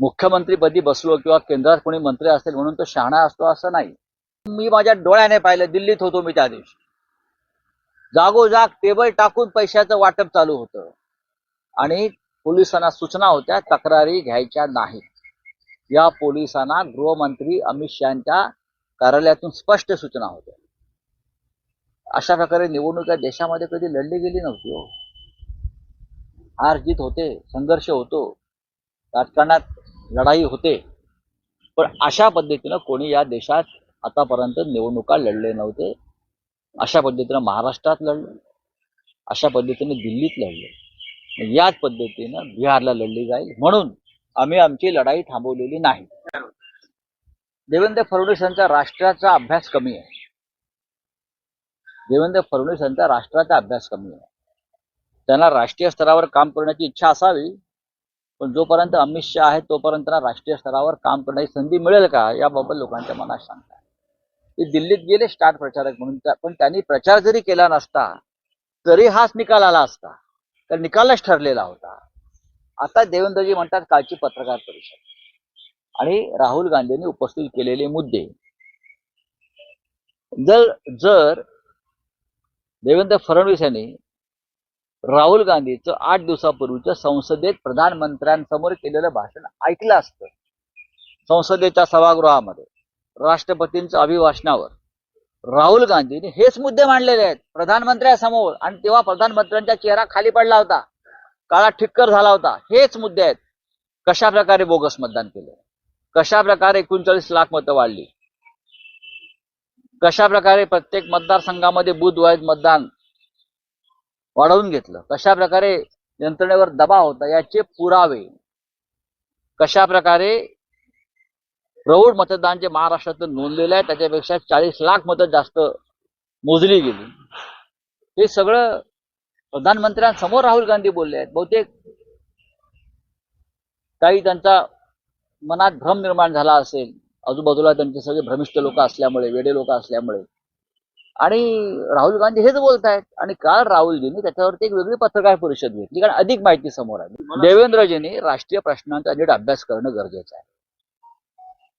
मुख्यमंत्रीपदी बसलो किंवा केंद्रात कोणी मंत्री असेल म्हणून तो शहाणा असतो असं नाही. मी माझ्या डोळ्याने पाहिलं दिल्लीत होतो मी त्या दिवशी. जागोजाग टेबल टाकून पैशाचं वाटप चालू होतं. आणि पोलिसांना सूचना होत्या तक्रारी घ्यायच्या नाहीत या पोलिसांना गृहमंत्री अमित शहाच्या कार्यालयातून स्पष्ट सूचना होत्या. अशा प्रकारे निवडणुका देशामध्ये कधी लढली गेली नव्हती हो. हार जीत होते संघर्ष होतो. राजकारणात लढाई होते. पण अशा पद्धतीनं कोणी या देशात आतापर्यंत निवडणुका लढले नव्हते. अशा पद्धतीनं महाराष्ट्रात लढले. अशा पद्धतीने दिल्लीत लढले. याच पद्धतीनं बिहारला लढली जाईल. म्हणून आम्ही आमची लढाई थांबवलेली नाही. देवेंद्र फडणवीस यांचा राष्ट्राचा अभ्यास कमी आहे. देवेंद्र फडणवीस यांचा राष्ट्राचा अभ्यास कमी आहे. त्यांना राष्ट्रीय स्तरावर काम करण्याची इच्छा असावी. पण जोपर्यंत अमित शहा आहे तोपर्यंत ना राष्ट्रीय स्तरावर काम करण्याची संधी मिळेल का याबाबत लोकांच्या मनात शंका आहे. ते दिल्लीत गेले स्टार प्रचारक म्हणून पण त्यांनी प्रचार जरी केला नसता तरी हाच निकाल आला असता. तर निकालच ठरलेला होता. आता देवेंद्रजी म्हणतात कालची पत्रकार परिषद. आणि राहुल गांधींनी उपस्थित केलेले मुद्दे. जर जर देवेंद्र फडणवीस यांनी राहुल गांधीचं आठ दिवसापूर्वीचं संसदेत प्रधानमंत्र्यांसमोर केलेलं भाषण ऐकलं असतं. संसदेच्या सभागृहामध्ये राष्ट्रपतींच्या अभिभाषणावर राहुल गांधींनी हेच मुद्दे मांडलेले आहेत प्रधानमंत्र्यांसमोर. आणि तेव्हा प्रधानमंत्र्यांचा चेहरा खाली पडला होता काळा ठिक्कर झाला होता. हेच मुद्दे आहेत. कशा प्रकारे बोगस मतदान केलं? कशा प्रकारे एकोणचाळीस लाख मतं वाढली? कशा प्रकारे प्रत्येक मतदारसंघामध्ये बुधवाईज मतदान वाढवून घेतलं. कशा प्रकारे यंत्रणेवर दबाव होता याचे पुरावे. कशा प्रकारे प्रौढ मतदान जे महाराष्ट्रातून नोंदलेलं आहे त्याच्यापेक्षा चाळीस लाख मतं जास्त मोजली गेली. हे सगळं प्रधानमंत्र्यांसमोर राहुल गांधी बोलले आहेत. बहुतेक काही त्यांचा मनात भ्रम निर्माण झाला असेल. आजूबाजूला त्यांचे सगळे भ्रमिष्ठ लोक असल्यामुळे वेडे लोक असल्यामुळे. आणि राहुल गांधी हेच बोलत आहेत आणि काल राहुलजींनी त्याच्यावरती एक वेगळी पत्रकार परिषद घेतली कारण अधिक माहिती समोर आली. देवेंद्रजींनी राष्ट्रीय प्रश्नांचा नीट अभ्यास करणं गरजेचं आहे.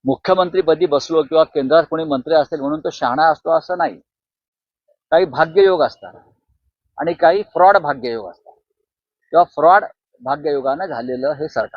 मुख्यमंत्रीपदी बसलो किंवा केंद्रात कोणी मंत्री असेल म्हणून तो शहाणा असतो असं नाही. काही भाग्ययोग असतात. आणि काही फ्रॉड भाग्ययोग असतात. किंवा फ्रॉड भाग्ययोगानं झालेलं हे सरकार